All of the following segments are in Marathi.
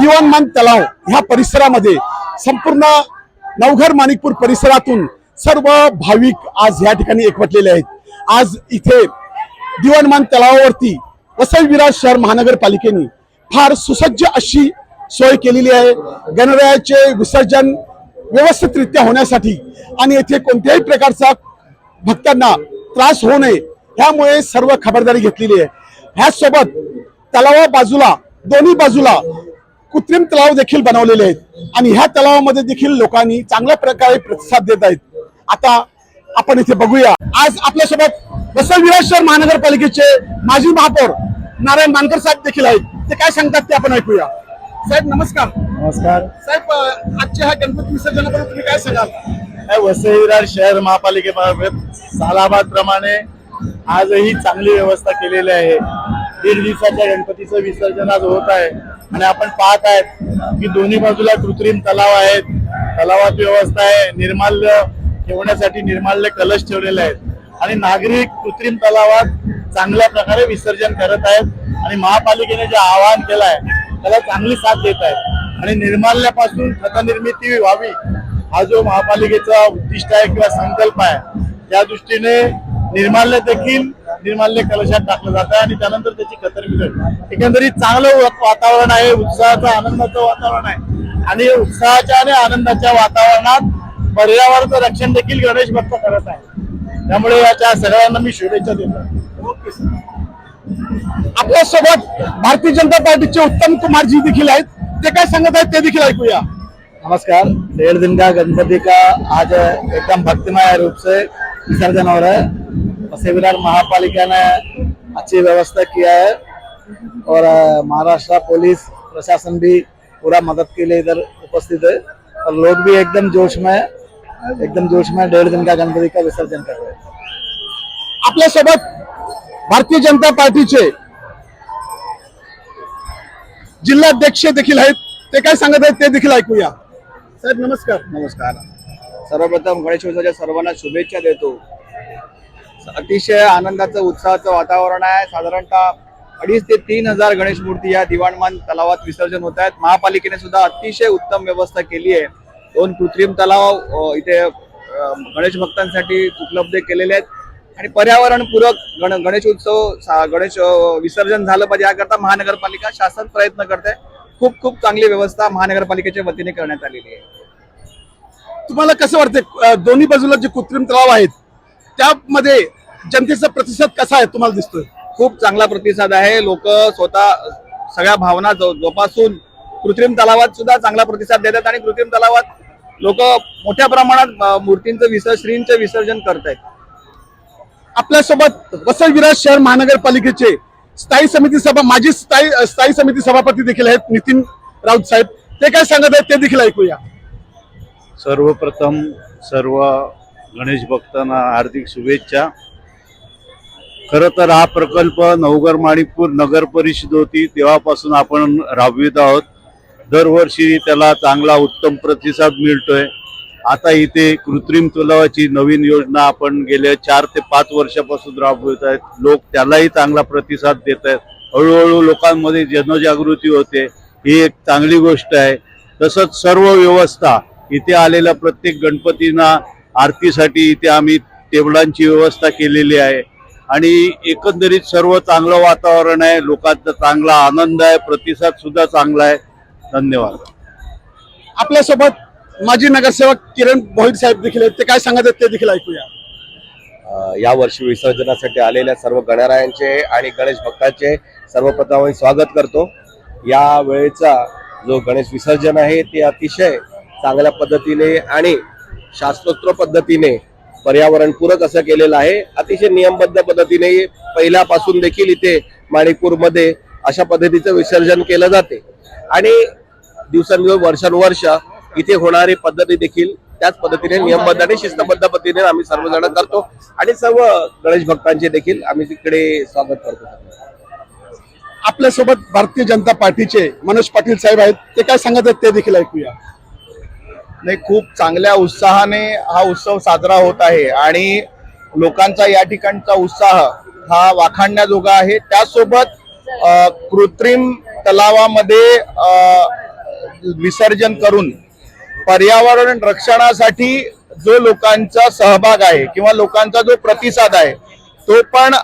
दिवाणमान तलाव ह्या परिसरामध्ये संपूर्ण नवघर माणिकपूर परिसरातून सर्व भाविक आज या ठिकाणी एकवटलेले आहेत. आज इथे दिवाणमान तलावावरती वसई विराज शहर महानगरपालिकेने फार सुसज्ज अशी सोय केलेली आहे. गणरायाचे विसर्जन व्यवस्थितरित्या होण्यासाठी आणि येथे कोणत्याही प्रकारचा भक्तांना त्रास होऊ नये ह्यामुळे सर्व खबरदारी घेतलेली आहे. ह्यासोबत तलावा बाजूला दोन्ही बाजूला कृत्रिम तलाव देखील बनवलेले आहेत. आणि ह्या तलावामध्ये देखील लोकांनी चांगल्या प्रकारे प्रतिसाद देत आहेत. आता आपण इथे बघूया. आज आपल्यासोबत वसई शहर महानगरपालिकेचे माजी महापौर नारायण मानकर साहेब देखील आहेत. ते काय सांगतात ते आपण ऐकूया. साहेब नमस्कार. नमस्कार. साहेब आजच्या ह्या गणपती विसर्जनाबद्दल तुम्ही काय सांगाल? वसई विरार शहर महापालिकेमार्फत सालाबाद प्रमाणे आजही चांगली व्यवस्था केलेली आहे. दीड दिवसाच्या गणपतीचं विसर्जन आज होत आहे. आणि आपण पाहत आहेत की दोन्ही बाजूला कृत्रिम तलाव आहेत. तलावात व्यवस्था आहे. निर्माल्य ठेवण्यासाठी निर्माल्य कलश ठेवलेले आहेत. आणि नागरिक कृत्रिम तलावात चांगल्या प्रकारे विसर्जन करत आहेत. आणि महापालिकेने जे आवाहन केलं आहे त्याला चांगली साथ देत आहेत. आणि निर्माल्यापासून खतनिर्मिती व्हावी हा जो महापालिकेचा उद्दिष्ट आहे किंवा संकल्प आहे त्या दृष्टीने निर्माल्य देखील निर्माल्य कलशात टाकलं जात आहे आणि त्यानंतर त्याची खतरमिट एकंदरीत चांगलं वातावरण आहे उत्साहाचं आनंदाचं वातावरण आहे. आणि उत्साहाच्या आणि आनंदाच्या वातावरणात पर्यावरणाचं रक्षण देखील गणेश भक्त करत आहे. त्यामुळे याच्या सगळ्यांना मी शुभेच्छा देतो. Okay sir. आपल्यासोबत भारतीय जनता पार्टीचे उत्तम कुमार जी देखील आहेत. ते काय सांगत आहेत ते देखील ऐकूया. नमस्कार डेढ़ दिन का गणपति का आज एकदम भक्तिमय रूप से विसर्जन हो रहा है विरार महापालिका ने अच्छी व्यवस्था किया है और महाराष्ट्र पुलिस प्रशासन भी पूरा मदद के लिए इधर उपस्थित है और लोग भी एकदम जोश में एकदम जोश में डेढ़ दिन का गणपति का विसर्जन कर रहे हैं। आपल्यासोबत भारतीय जनता पार्टीचे जिल्हाध्यक्ष देखील आहेत. ते काय सांगत आहेत ते देखील ऐकूया. साहेब नमस्कार. नमस्कार. सर्वप्रथम गणेश उत्सवाच्या सर्वांना शुभेच्छा देतो. अतिशय आनंदाचं उत्साहाचं वातावरण आहे. साधारणतः अडीच ते तीन हजार गणेश मूर्ती या दिवाणमान तलावात विसर्जन होत आहेत. महापालिकेने सुद्धा अतिशय उत्तम व्यवस्था केली आहे. दोन कृत्रिम तलाव इथे गणेश भक्तांसाठी उपलब्ध केलेले आहेत. आणि पर्यावरणपूरक गण गणेश उत्सव गणेश विसर्जन झालं पाहिजे. याकरता महानगरपालिका शासन प्रयत्न करते. खूप खूप चांगली व्यवस्था महानगरपालिकेच्या वतीने करण्यात आलेली आहे. तुम्हाला कसं वाटतंय दोन्ही बाजूला जे कृत्रिम तलाव आहेत त्यामध्ये जनतेचा प्रतिसाद कसा आहे तुम्हाला दिसतोय? खूप चांगला प्रतिसाद आहे. लोक स्वतः सगळ्या भावना जोपासून कृत्रिम तलावात सुद्धा चांगला प्रतिसाद देतात आणि कृत्रिम तलावात लोक मोठ्या प्रमाणात मूर्तींचं विसर्जन श्रींचं विसर्जन करतायत. आपल्यासोबत वसई विराज शहर महानगरपालिकेचे स्थायी समिती सभा माजी स्थायी स्थायी समिती सभापती देखील आहेत नितीन राऊत साहेब. ते काय सांगत आहेत ते देखील ऐकूया. सर्वप्रथम सर्व गणेश भक्तांना हार्दिक शुभेच्छा. खरं तर हा प्रकल्प नवगर माणिकपूर नगर परिषद होती तेव्हापासून आपण राबवित आहोत. दरवर्षी त्याला चांगला उत्तम प्रतिसाद मिळतोय. आता इथे कृत्रिम तलावाची नवीन योजना आपण गेल्या चार ते पाच वर्षापासून राबवत आहेत. लोक त्यालाही चांगला प्रतिसाद देत आहेत. हळूहळू लोकांमध्ये जनजागृती होते. ही एक चांगली गोष्ट आहे. तसंच सर्व व्यवस्था इथे आलेल्या प्रत्येक गणपतींना आरतीसाठी इथे आम्ही टेबलांची व्यवस्था केलेली आहे. आणि एकंदरीत सर्व चांगलं वातावरण आहे लोकांचा चांगला आनंद आहे प्रतिसाद सुद्धा चांगला आहे. धन्यवाद. आपल्यासोबत माजी नगरसेवक किरण भोईर साहेब देखील आहेत. ते काय सांगत आहेत ते देखील ऐकूया. या वर्षी विसर्जनासाठी आलेल्या सर्व गणरायांचे आणि गणेश भक्तांचे सर्वप्रथम आम्ही स्वागत करतो. या वेळेचा जो गणेश विसर्जन आहे ते अतिशय चांगल्या पद्धतीने आणि शास्त्रोक्त पद्धतीने पर्यावरणपूरक असं केलेलं आहे. अतिशय नियमबद्ध पद्धतीने पहिल्यापासून देखील इथे माणिकपूरमध्ये अशा पद्धतीचं विसर्जन केलं जाते. आणि दिवसेंदिवस वर्षानुवर्ष इथे होणारी पद्धती देखील त्याच पद्धतीने नियमबद्ध आणि शिस्तबद्ध पद्धतीने आम्ही सर्वजण करतो. आणि सर्व गणेश भक्तांचे देखील आम्ही तिकडे स्वागत करतो. आपल्यासोबत भारतीय जनता पार्टीचे मनोज पाटील साहेब आहेत. ते काय सांगत आहेत ते देखील ऐकूया. नाही खूप चांगल्या उत्साहाने हा उत्सव साजरा होत आहे. आणि लोकांचा या ठिकाणचा उत्साह हा वाखाणण्याजोगा आहे. त्यासोबत कृत्रिम तलावामध्ये विसर्जन करून पर्यावरण रक्षणासाठी जो लोकांचा सहभाग आहे किंवा लोकांचा जो प्रतिसाद आहे तो पण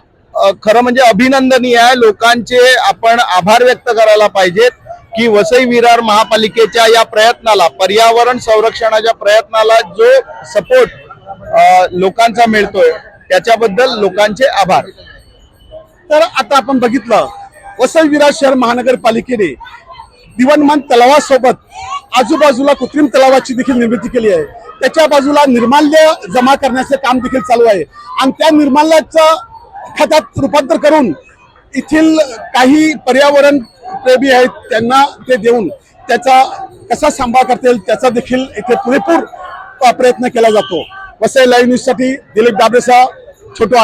खरं म्हणजे अभिनंदनीय आहे. लोकांचे आपण आभार व्यक्त करायला पाहिजेत. की वसई विरार महापालिकेच्या या प्रयत्नाला पर्यावरण संरक्षणाच्या प्रयत्नाला जो सपोर्ट लोकांचा मिळतोय त्याच्याबद्दल लोकांचे आभार. तर आता आपण बघितलं वसई विरार शहर महानगरपालिकेने दिवनमान तलावासोबत आजूबाजूला कृत्रिम तलावाची देखील निर्मिती केली आहे. त्याच्या बाजूला निर्माल्य जमा करण्याचे काम देखील चालू आहे. आणि त्या निर्माल्याचं खतात रूपांतर करून येथील काही पर्यावरण प्रेमी आहेत त्यांना ते देऊन त्याचा कसा सांभाळ करता येईल त्याचा देखील इथे पुरेपूर प्रयत्न केला जातो. वसई लाईव्ह न्यूजसाठी दिलीप डाबरेसा छोटू